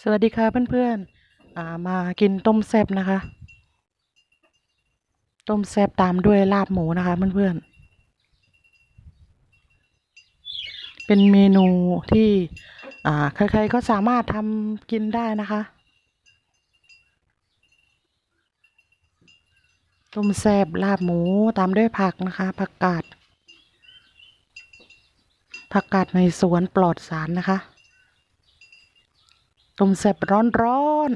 สวัสดีค่ะเพื่อนๆอ่ามากินต้มแซบนะคะ ต้มแซบตามด้วยลาบหมูนะคะเพื่อนๆ เป็นเมนูที่อ่าใครๆก็สามารถทำกินได้นะคะ ต้มแซบลาบหมูตามด้วยผักนะคะ ผักกาดผักกาดในสวนปลอดสารนะคะ ลมแสบร้อนร้อน